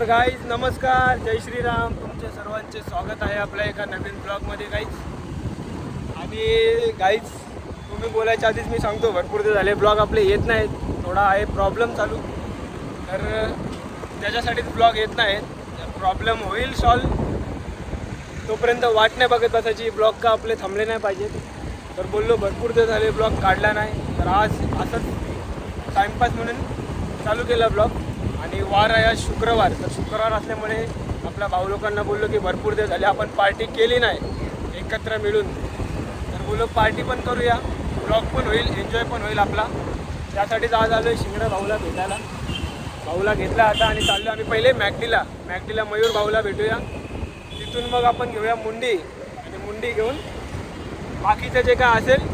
तर गाईज नमस्कार. जय श्रीराम. तुमचे सर्वांचे स्वागत आहे आपल्या एका नवीन ब्लॉगमध्ये गाईज आणि गाईज तुम्ही बोलायच्या आधीच मी सांगतो भरपूर ते झाले ब्लॉग आपले येत नाहीत. थोडा आहे प्रॉब्लेम चालू. तर त्याच्यासाठीच ब्लॉग येत नाहीत प्रॉब्लेम होईल सॉल्व तोपर्यंत वाट नाही बघत बसायची. ब्लॉग का आपले थांबले नाही पाहिजेत तर बोललो भरपूर ते झाले ब्लॉग काढला नाही. तर आज असंच टाईमपास म्हणून चालू केला ब्लॉग आणि वार आहे शुक्रवार. तर शुक्रवार असल्यामुळे आपल्या भाऊ लोकांना बोललो की भरपूर दिवस झाले आपण पार्टी केली नाही. एकत्र मिळून. तर बोललो पार्टी पण करूया. ब्लॉग पण होईल एन्जॉय पण होईल आपला. त्यासाठीच आज आलो आहे शिंगडा भाऊला भेटायला. भाऊला घेतला आता आणि चाललो आम्ही पहिले मॅगडीला मॅगडीला मयूर भाऊला भेटूया. तिथून मग आपण घेऊया मुंडी. आणि मुंडी घेऊन बाकीचं जे काय असेल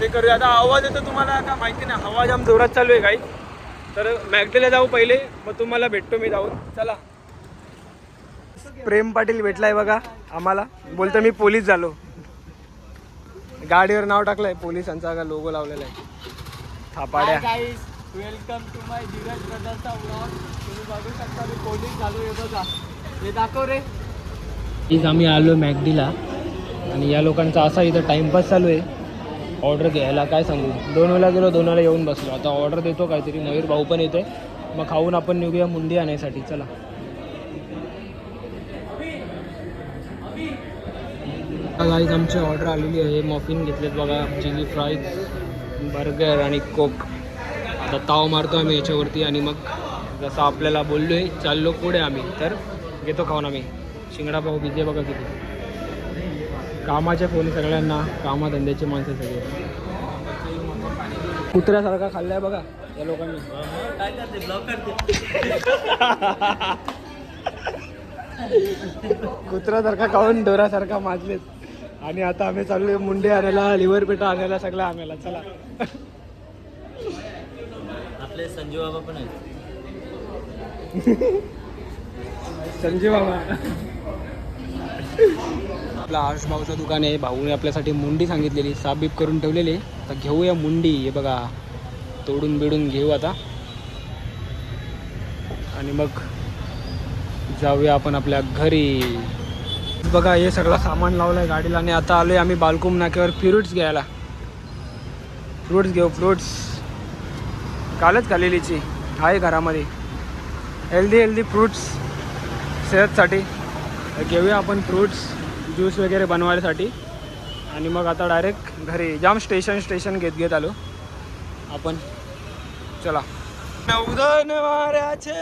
ते करूया. आता आवाज येतो तुम्हाला का? माहिती नाही. हवा जाम जोरात चालू आहे काही. तर मॅगडीला जाऊ पहिले मग तुम्हाला भेटतो मी जाऊन. चला. प्रेम पाटील भेटलाय बघा आम्हाला. बोलतो मी पोलीस झालो. गाडीवर नाव टाकलंय पोलिसांचा का लोगो लावलेला आहे थापाड्या वेलकम टू माय धीरज ब्रदरचा ब्लॉग तुम्ही बघू शकता मी पोलीस झालो हे बघा. हे दाखव रे. आम्ही आलो मॅगडीला आणि या लोकांचा असा इथं टाइमपास चालू आहे. ऑर्डर घ्यायला काय सांगू? दोन वेळा गेलो दोन वेळा येऊन बसलो. आता ऑर्डर देतो काहीतरी. मयूर भाऊ पण येतोय. मग खाऊन आपण निघूया मुंडी आणण्यासाठी चला. गाईज आमची ऑर्डर आलेली आहे. मॉफिन घेतलेत बघा. चिली फ्राईज बर्गर आणि कोक आता ताव मारतो आम्ही याच्यावरती आणि मग जसं आपल्याला बोललो आहे चाललो पुढे आम्ही. तर घेतो खाऊन आम्ही. शिंगडा भाऊ बिजे बघा किती. कामाचे फोन सगळ्यांना कामाधंद्याचे माणसं सगळे. कुत्र्यासारखा खाल्लाय बघा या लोकांनी. कुत्र्यासारखा खाऊन डोरासारखा माजलेत. आणि आता आम्ही चाललोय मुंडे आणायला लिव्हर पेटा आणायला सगळं आणायला चला. आपले संजू बाबा पण आहेत. संजीव बाबा. आपला आर्ष भाऊचं दुकान आहे. भाऊने आपल्यासाठी मुंडी सांगितलेली साबीप करून ठेवलेली आता घेऊया मुंडी हे बघा. तोडून बिडून घेऊ आता. आणि मग जाऊया आपण आपल्या घरी. बघा हे सगळं सामान लावलं आहे गाडीला आणि आता आलोय आम्ही बालकुम नाक्यावर फ्रुट्स घ्यायला. फ्रुट्स घेऊ फ्रुट्स. कालच खालेलीची आहे घरामध्ये. हेल्दी हेल्दी फ्रुट्स सेहतसाठी. घेऊया आपण फ्रुट्स ज्यूस वगैरे बनवायसाठी. आणि मग आता डायरेक्ट घरी जाम स्टेशन स्टेशन घेत घेत आलो. आपण चला. उदन वाऱ्याचे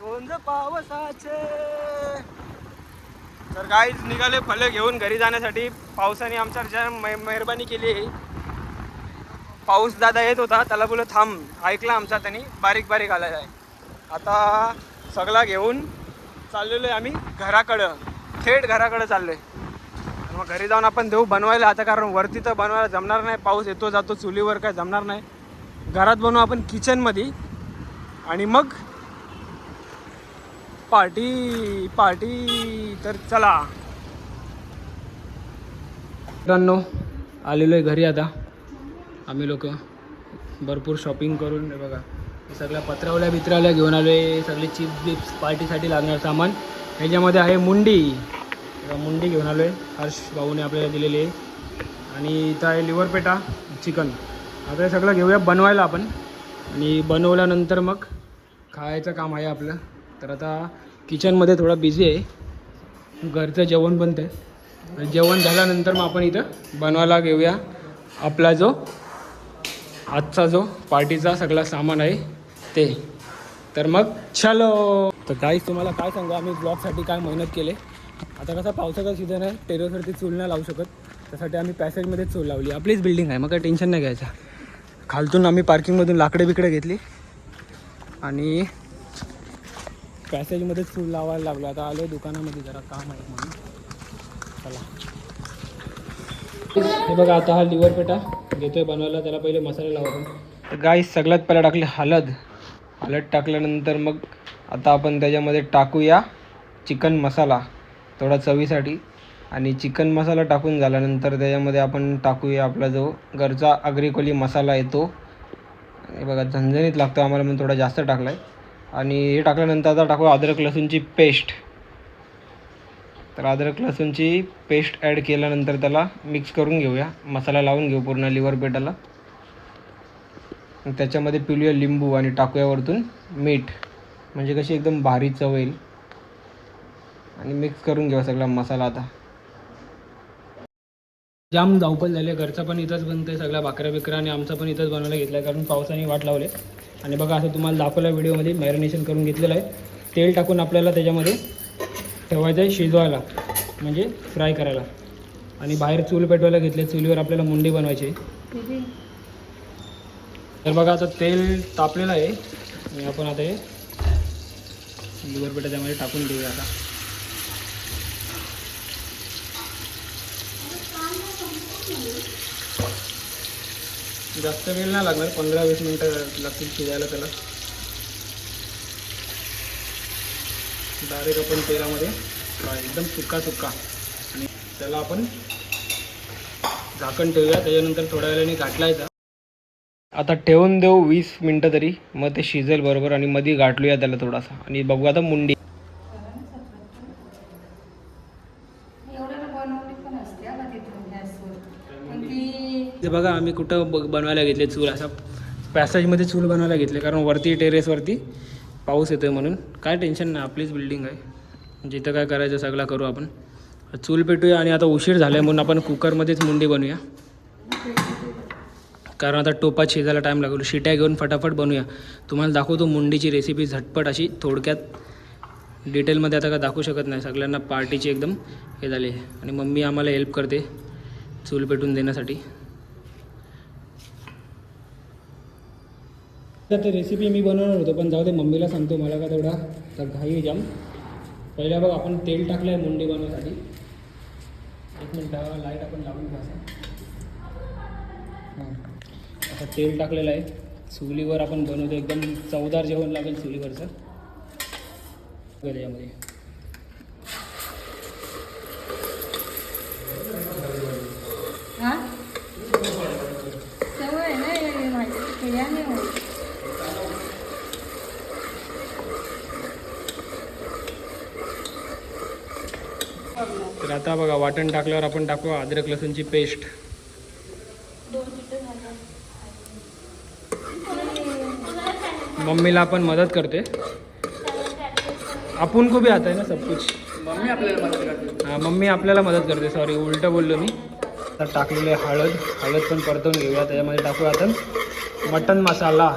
गोंज पावसाचे. तर काहीच निघाले फले घेऊन घरी जाण्यासाठी. पावसाने आमच्या ज्या मे- मेहरबानी केली पाऊस दादा येत होता त्याला बोललो थांब ऐकला आमचा त्यांनी बारीक बारीक आलेला आहे आता सगळा घेऊन चाललेलो आहे आम्ही घराकडं. थेट घराकडं चाललो आहे आणि मग घरी जाऊन आपण देऊ बनवायला. आता कारण वरती तर बनवायला जमणार नाही. पाऊस येतो जातो चुलीवर काय जमणार नाही. घरात बनवू आपण किचनमध्ये. आणि मग पार्टी पार्टी तर चला. मित्रांनो आलेलो आहे घरी आता. आम्ही लोक भरपूर शॉपिंग करून बघा. सगळ्या पत्रावल्या बित्रावल्या घेऊन आलो आहे सगळे चिप्स बिप्स पार्टीसाठी लागणार सामान. ह्याच्यामध्ये आहे मुंडी. मुंडी घेऊन आलो आहे हर्ष भाऊने आपल्याला दिलेली आहे. आणि इथं आहे लिव्हर पेटा चिकन. आता हे सगळं घेऊया बनवायला आपण. आणि बनवल्यानंतर मग खायचं काम आहे आपलं. तर आता किचनमध्ये थोडा बिझी आहे. घरचं जेवण बनतं आहे जेवण झाल्यानंतर मग आपण इथं बनवायला घेऊया आपला जो आजचा जो पार्टीचा सगळा सामान आहे ते. तर मग चलो! तर गाईस तुम्हाला काय सांगू? आम्ही ब्लॉगसाठी काय मेहनत केले? आता कसा पावसाचा सीझन आहे टेरेसवरती चूल नाही लावू शकत. त्यासाठी आम्ही पॅसेजमध्ये चूल लावली. आपलीच बिल्डिंग आहे मग काय टेन्शन नाही घ्यायचं. खालतून आम्ही पार्किंगमधून लाकडे बिकडे घेतली. आणि पॅसेजमध्येच चूल लावायला लागलो. आता आलो दुकानामध्ये जरा काम आहे म्हणून. चला. हे बघा आता हा लिव्हर पेटा. घेतोय बनवायला त्याला पहिले मसाले तर गाई सगळ्यात पहिला टाकले हळद हळद टाकल्यानंतर मग आता आपण त्याच्यामध्ये टाकूया चिकन मसाला थोडा चवीसाठी. आणि चिकन मसाला टाकून झाल्यानंतर त्याच्यामध्ये आपण टाकूया आपला जो घरचा अग्रिकोली मसाला येतो हे बघा झणझणीत लागतो आम्हाला म्हणून थोडा जास्त टाकला आहे आणि हे टाकल्यानंतर आता टाकू अद्रक लसूणची पेस्ट. तर अद्रक लसूणची पेस्ट ॲड केल्यानंतर त्याला मिक्स करून घेऊया. मसाला लावून घेऊ पूर्ण लिव्हर पेटाला. त्याच्यामध्ये पिळूया लिंबू आणि टाकूया वरतून मीठ. म्हणजे कशी एकदम भारी चव येईल. आणि मिक्स करून घेऊ सगळा मसाला आता. जाम धावपल झाले घरचा पण इथंच बनतंय सगळ्या भाकऱ्या बिकऱ्या आणि आमचं पण इथंच बनवायला घेतलं आहे कारण पावसाने वाट लावले आणि बघा असं तुम्हाला दाखवलं व्हिडिओमध्ये मॅरिनेशन करून घेतलेलं आहे. तेल टाकून आपल्याला त्याच्यामध्ये ठेवायचं आहे शिजवायला. म्हणजे फ्राय करायला. आणि बाहेर चूल पेटवायला घेतले चुलीवर आपल्याला मुंडी बनवायची तर बघा आता तेल तापलेलं आहे. आणि आपण आता हे लिव्हर पेटा त्यामध्ये टाकून देऊया आता. जास्त वेळ नाही लागणार पंधरा वीस मिनटं लागतील शिजायला त्याला. डायरेक्ट आपण तेलामध्ये एकदम सुका सुका. आणि त्याला आपण झाकण ठेवूया त्याच्यानंतर थोड्या वेळाने घाटलायचा आता ठेवून देऊ वीस मिनटं तरी. मग ते शिजेल बरोबर आणि मध्ये गाठलूया त्याला थोडासा. आणि बघू आता मुंडी. ते बघा आम्ही कुठं ब बनवायला घेतले चूल. असा पॅसेजमध्ये चूल बनवायला घेतले कारण वरती टेरेसवरती पाऊस येतोय म्हणून. काय टेन्शन नाही आपलीच बिल्डिंग आहे. म्हणजे जिथं काय करायचं सगळं करू आपण. चूल पेटूया आणि आता उशीर झाला आहे म्हणून आपण कुकरमध्येच मुंडी बनवूया. कारण आता टोपात शिजायला टाईम लागलो. शिट्या घेऊन फटाफट बनवूया. तुम्हाला दाखवतो मुंडीची रेसिपी झटपट अशी थोडक्यात डिटेलमध्ये आता का दाखवू शकत नाही. सगळ्यांना पार्टीची एकदम हे झाली आणि मम्मी आम्हाला हेल्प करते चूल पेटून देण्यासाठी. तर रेसिपी मी बनवणार होतो पण जाऊ दे मम्मीला सांगतो मला का तेवढा. तर घाई जम जाम पहिल्या बघ आपण तेल टाकलं आहे मुंडी बनवण्यासाठी. एक मिनटं लाइट आपण लावून घ्या आता तेल टाकलेलं आहे. चुलीवर आपण बनवतो एकदम चवदार जेवण लागेल चुलीवरचं हा? होत तर आता बघा वाटण टाकल्यावर आपण टाकू अद्रक लसूणची पेस्ट मम्मीला आपण मदत करते. आपण भी आता है ना सब कुछ. मम्मी आपल्याला मदत करते. हां मम्मी आपल्याला मदत करते सॉरी उलटं बोललो मी. तर टाकलेले हळद हळद पण परतवून घेऊया त्याच्यामध्ये टाकूया आता. मटन मसाला.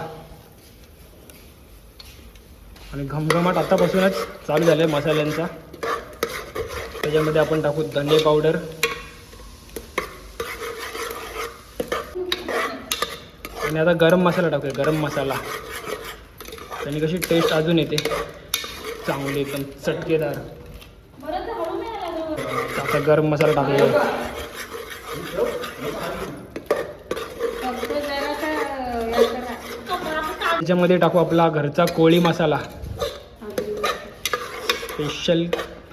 आणि घमघमाट आतापासूनच चालू झालं आहे मसाल्यांचा. त्याच्यामध्ये आपण टाकू धने पावडर आणि आता गरम मसाला टाकूया गरम मसाला. आणि कशी टेस्ट अजून येते. चांगली एकदम चटकेदार. आता गरम मसाला टाकलेला त्याच्यामध्ये टाकू आपला घरचा कोळी मसाला. स्पेशल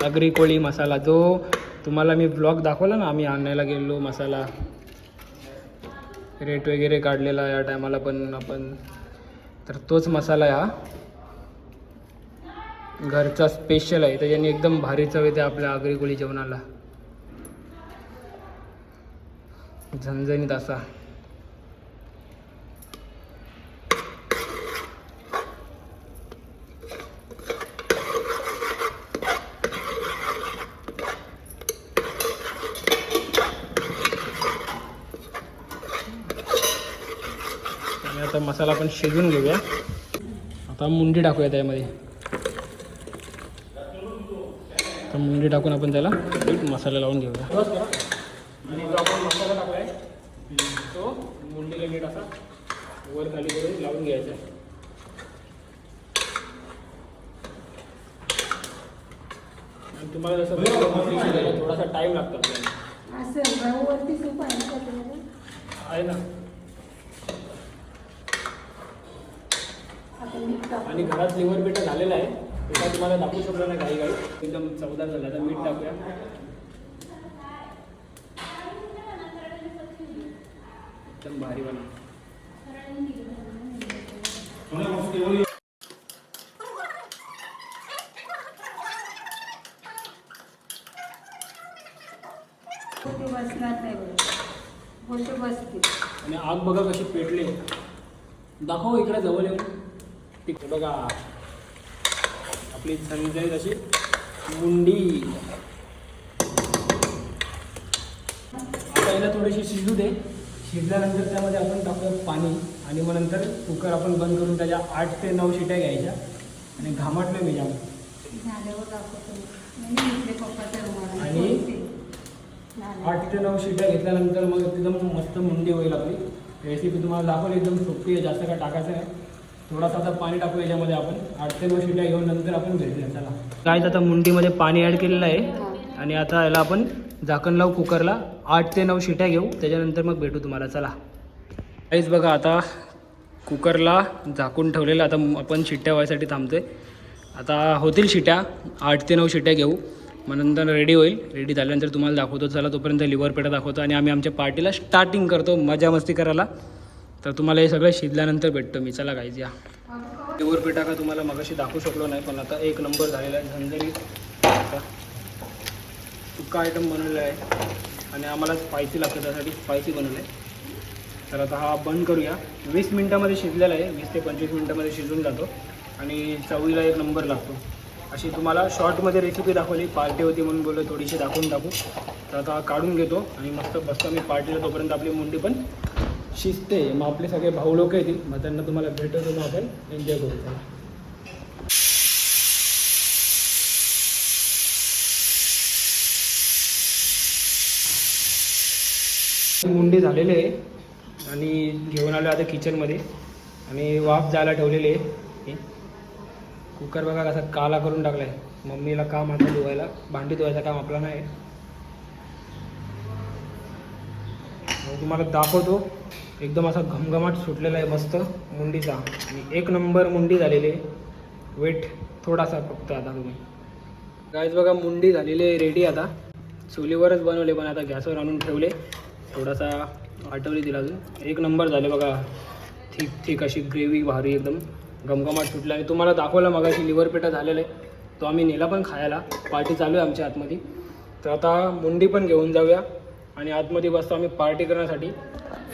आगरी कोळी मसाला जो तुम्हाला मी ब्लॉग दाखवला ना आम्ही आणायला गेलो मसाला. रेट वगैरे काढलेला या टायमाला पण आपण तर तोच मसाला आहे हा घरचा स्पेशल आहे त्याच्याने एकदम भारी चव येते आपल्या आगरी कोळी जेवणाला. झणझणीत असा आणि आता मसाला आपण शिजवून घेऊया. आता मुंडी टाकूया त्यामध्ये आता मुंडी टाकून आपण त्याला मसाला लावून घेऊया. आणि जो आपण मसाला टाकलाय तो मुंडीला नीट असा वर खाली करून लावून घ्यायचा. आणि तुम्हाला जसं थोडासा टाईम लागतो आहे ना? आणि घरात लिव्हर बेटर झालेला आहे. ते तुम्हाला दाखवू शकतो ना काही काही. एकदम चवदार झाला. आता मीठ टाकूया. एकदम भारी बना आग बघा कशी पेटली. दाखव इकडे जवळ येऊन. बघा. आपली झणझणीत अशी मुंडी. आता याला थोडीशी शिजू दे. शिजल्यानंतर त्यामध्ये आपण टाकूया पाणी आणि मग नंतर कुकर आपण बंद करून त्याच्या आठ ते नऊ शिट्या घ्यायच्या आणि घामाट मी जाम आणि? आठ ते नऊ शिट्या घेतल्यानंतर मग एकदम मस्त मुंडी होईल आपली. रेसिपी तुम्हाला दाखवली एकदम सोपी आहे जास्त काय टाकायचं नाही. थोडासा आता पाणी टाकू याच्यामध्ये आपण. आठ ते नऊ शिट्या घेऊन नंतर आपण भेटूया चला. काय आता मुंडीमध्ये पाणी ॲड केलेलं आहे. आणि आता याला आपण झाकण लावू कुकरला. आठ ते नऊ शिट्या घेऊ. त्याच्यानंतर मग भेटू तुम्हाला. चला. काहीच बघा आता कुकरला झाकून ठेवलेलं आता आपण शिट्ट्या व्हायसाठी थांबतोय. आता होतील शिट्या. आठ ते नऊ शिट्ट्या घेऊ. मग नंतर रेडी होईल. रेडी झाल्यानंतर तुम्हाला दाखवतो. चला तोपर्यंत लिव्हर पेटा दाखवतो. आणि आम्ही आमच्या पार्टीला स्टार्टिंग करतो. मजा मस्ती करायला. तर तुम्हाला हे सगळं शिजल्यानंतर भेटतो मी. चला गाईज या. प्युअर पेटा का तुम्हाला मगाशी दाखवू शकलो नाही पण आता एक नंबर झालेला आहे झंझरी आता सुक्का आयटम बनवलेला आहे आणि आम्हाला स्पायसी लागतं त्यासाठी स्पायसी बनवलं आहे तर आता हा बंद करूया. वीस मिनटामध्ये शिजलेला आहे वीस ते पंचवीस मिनटामध्ये शिजून जातो आणि चवीला एक नंबर लागतो. अशी तुम्हाला शॉर्टमध्ये रेसिपी दाखवली पार्टी होती म्हणून बोललो थोडीशी दाखवून टाकू. तर आता हा काढून घेतो आणि मस्त बसतो मी पार्टीला तोपर्यंत आपली मुंडी पण शिजते मग आपले सगळे भाऊ लोक येतील. मग त्यांना तुम्हाला भेटवतो मग आपण एन्जॉय करू. त्याला मुंडी झालेली आहे. आणि घेऊन आलो आता किचनमध्ये आणि वाफ जायला ठेवलेले आहे. कुकर बघा कसा काला करून टाकला आहे मम्मीला काम आता धुवायला. भांडी धुवायचं काम आपला नाही तुम्हाला दाखवतो. एकदम असा घमघमाट सुटलेला आहे मस्त मुंडीचा. आणि एक नंबर मुंडी झालेली. आहे वेट थोडासा फक्त आता तुम्ही. गायच बघा मुंडी झालेली आहे रेडी आता. चुलीवरच बनवले पण आता गॅसवर आणून ठेवले. थोडासा आठवली दिला अजून. एक नंबर झाले बघा. थिक थिक अशी ग्रेव्ही भारी एकदम घमघमाट सुटला आणि तुम्हाला दाखवला मग अशी लिव्हरपेटा झालेला आहे. तो आम्ही नेला पण खायला. पार्टी चालू आहे आमच्या आतमध्ये. तर आता मुंडी पण घेऊन जाऊया. आणि आतमध्ये बसतो आम्ही पार्टी करण्यासाठी.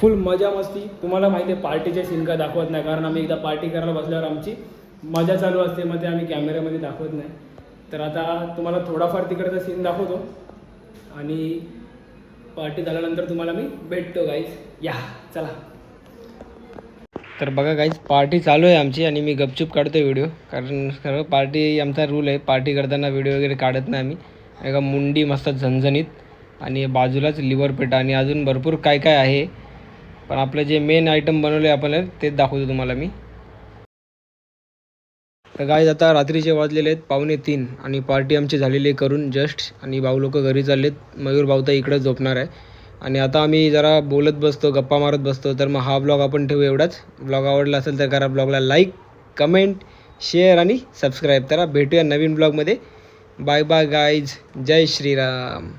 फुल मजा मस्ती. तुम्हाला माहिती आहे पार्टीचे सीन काय दाखवत नाही. कारण आम्ही एकदा पार्टी करायला बसल्यावर आमची मजा चालू असते. मग ते आम्ही कॅमेऱ्यामध्ये दाखवत नाही. तर आता तुम्हाला थोडाफार तिकडचा सीन दाखवतो. आणि पार्टी झाल्यानंतर तुम्हाला मी भेटतो गाईज या चला. तर बघा गाईज पार्टी चालू आहे आमची आणि मी गपचूप काढतो व्हिडिओ कारण खरं पार्टी आमचा रूल आहे. पार्टी करताना व्हिडिओ वगैरे काढत नाही आम्ही. एका मुंडी मस्त झणझणीत. आणि बाजूलाच लिव्हर पेटा आणि अजून भरपूर काय काय आहे. पण आपलं जे मेन आयटम बनवले आपण तेच दाखवतो तुम्हाला मी. तर गाईज आता रात्रीचे वाजलेले आहेत पावणे तीन आणि पार्टी आमची झालेली करून जस्ट आणि भाऊ लोक घरी चाललेत मयूर भाऊ तर इकडंच झोपणार आहे. आणि आता आम्ही जरा बोलत बसतो गप्पा मारत बसतो तर मग हा ब्लॉग आपण ठेवू एवढाच. ब्लॉग आवडला असेल तर करा ब्लॉगला लाईक कमेंट शेअर आणि सबस्क्राईब करा भेटूया नवीन ब्लॉगमध्ये बाय बाय गाईज जय श्रीराम.